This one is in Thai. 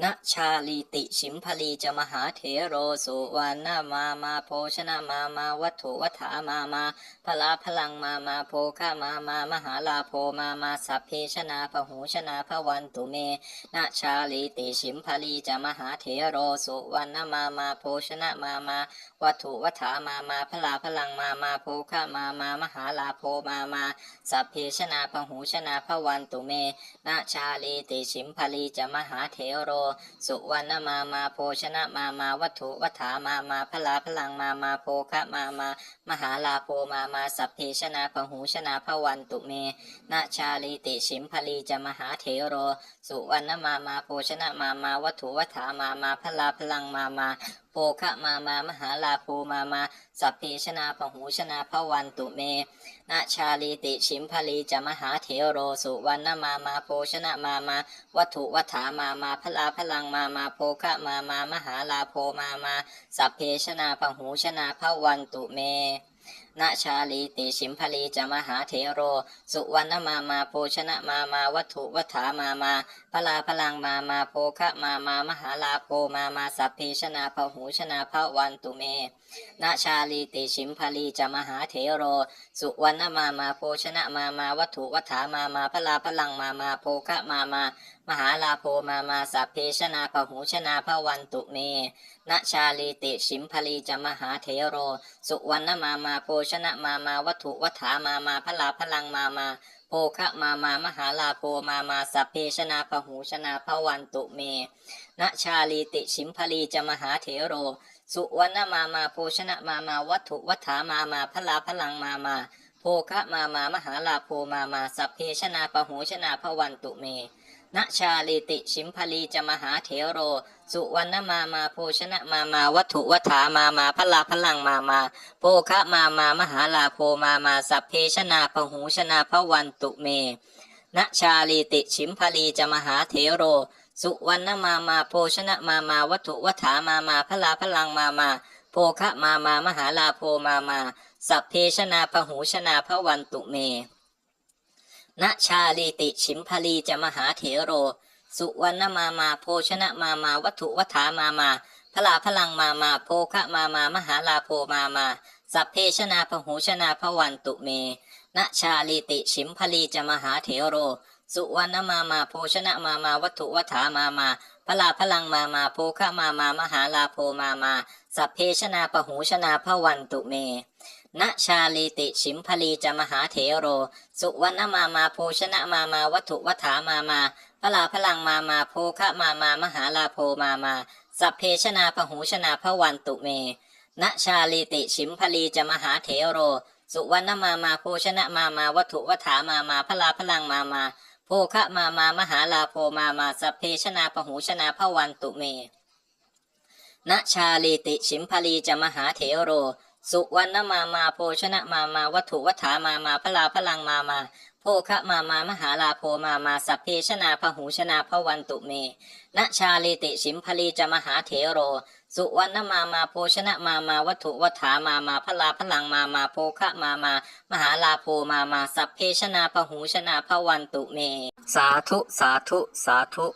นชาลีติชิมพลีจะมหาเถโรสุวรรณมามาโภชนะมามาวัตถุวัฏามามาพลาพลังมามาโภคะมามามหาลาโภมามาสัพเพชนาพหูชนาพวันตุเมนชาลีติชิมพลีจะมหาเถโรสุวรรณมามาโภชนะมามาวัตถุวัฏามามาพลาพลังมามาโภคะมามามหาลาโภมามาสัพเพชนาพหูชนาพวันตุเมนาชาลีติชิมพลีจะมหาเถโรสุวรรณมามาโภชนะมามาวัตถุวัฏฐามามาพลาพลังมามาโภคะมามามหาลาโภมามาสัพเพชนะพหูชนะพวันตุเมนาชาลีติชิมพลีจะมหาเถโร สุวรรณมามาโภชนะมามาวัตถุวัฏฐามามาพลาพลังมามา โภคะมามามหาลาโภมามาสัพเพชนะพหูชนะพวันตุเมนาชาลีติชิมพลีจะมหาเทโรสุวรรณมามาโภชนะมามา วัตถุวัฏามามาพลาพลังมามาโภคะมามามหาลาโภมามาสัพเพชนาพหูชนะพวันตุเมนาชาลีติชิมพลีจะมหาเถโรสุวรรณมามาโภชนะมามาวัตถุวัฏามามาพลาพลังมามาโภคะมามามหาลาโภมามาสัพเพชนาพหูชนะพวันตุเมนาชาลีติชิมพลีจะมหาเถโร สุวรรณมามาโภชนะมามาวัตถุวัฏามามาพลาพลังมามาโภคะมามามหาลาโภมามาสัพเพชนาพหูชนาพวันตุเมนชาลีติชิมพลีจะมหาเถโร สุวรรณมามาโภชนะมามาวัตถุวัฏฐามามาพลาพลังมามาโภคะมามามหาลาโภมามาสัพเพชนาพหูชนาพวันตุเมนะชาลีติชิมพลีจะมหาเถโร สุวรรณมามาโภชนะมามาวัตถุวัฏฐามามาพลาพลังมามาโภคะมามามหาลาโภมามาสัพเพชนาปหูชนาพวันตุเม ณชาลิติชิมพลีจะมหาเถโร สุวรรณมามาโภชนะมามาวัตถุวัฏฐามามาพลาพลังมามาโภคะมามามหาลาโภมามาสัพเพชนาปหูชนาพวันตุเมณชาลิติชิมพลีจะมหาเถโรสุวรรณมามาโภชนะมามาวัตถุวัฏฐามามาพลาพลังมามาโภคะมามามหาลาโภมามาสัพเพชนาพหูชนาพวันตุเม ณชาลีติชิมพลีจะมหาเถโร สุวรรณมามาโภชนะมามาวัตถุวัฏฐามามาพลาพลังมามาโภคะมามามหาลาโภมามา สัพเพชนาพหูชนาพวันตุเมณชาลีติชิมพลีจะมหาเถโร สุวรรณมามาโภชนะมามาวัตถุวัฏฐามามาพลาพลังมามาโภคะมามามหาลาโภมามา สัพเพชนาปหูชนาพวันตุเม ณชาลีติชิมพลีจะมหาเถโร สุวรรณมามาโภชนะมามาวัตถุวัฏามามาพลาพลังมามาโภคะมามามหาลาโภมามาสัพเพชนาปหูชนาพวันตุเมณชาลีติชิมพลีจะมหาเถโร สุวรรณมามาโภชนะมามาวัตถุวัฏามามาพลาพลังมามาโภคะมามามหาลาโภมามาสัพเพชนาปหูชนาพวันตุเมณชาลีติชิมพลีจะมหาเถโร สุวรรณมามาโภชนะมามาวัตถุวัฏามามาพลาพลังมามาโภคะมามามหาลาโภมามาสัพเพชนาพหูชนาพวันตุเมณชาลีติชิมพลีจะมหาเถโร สุวรรณมามาโภชนะมามาวัตถุวัฏามามาพลาพลังมามาโภคะมามามหาลาโภมามาสัพเพชนาพหูชนาพวันตุเม สาธุสาธุสาธุ